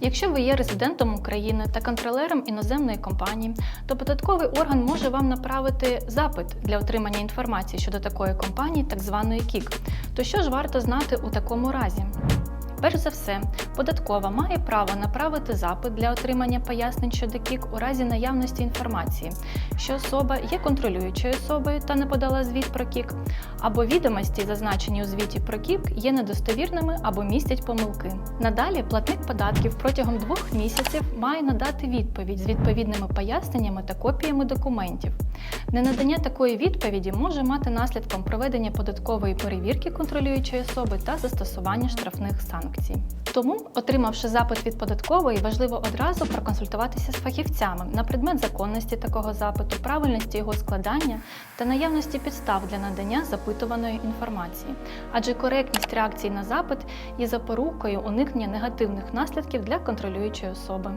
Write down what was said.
Якщо ви є резидентом України та контролером іноземної компанії, то податковий орган може вам направити запит для отримання інформації щодо такої компанії, так званої КІК. То що ж варто знати у такому разі? Перш за все, податкова має право направити запит для отримання пояснень щодо КІК у разі наявності інформації, що особа є контролюючою особою та не подала звіт про КІК, або відомості, зазначені у звіті про КІК, є недостовірними або містять помилки. Надалі платник податків протягом двох місяців має надати відповідь з відповідними поясненнями та копіями документів. Ненадання такої відповіді може мати наслідком проведення податкової перевірки контролюючої особи та застосування штрафних санкцій. Тому, отримавши запит від податкової, важливо одразу проконсультуватися з фахівцями на предмет законності такого запиту, правильності його складання та наявності підстав для надання запитуваної інформації, адже коректність реакції на запит є запорукою уникнення негативних наслідків для контролюючої особи.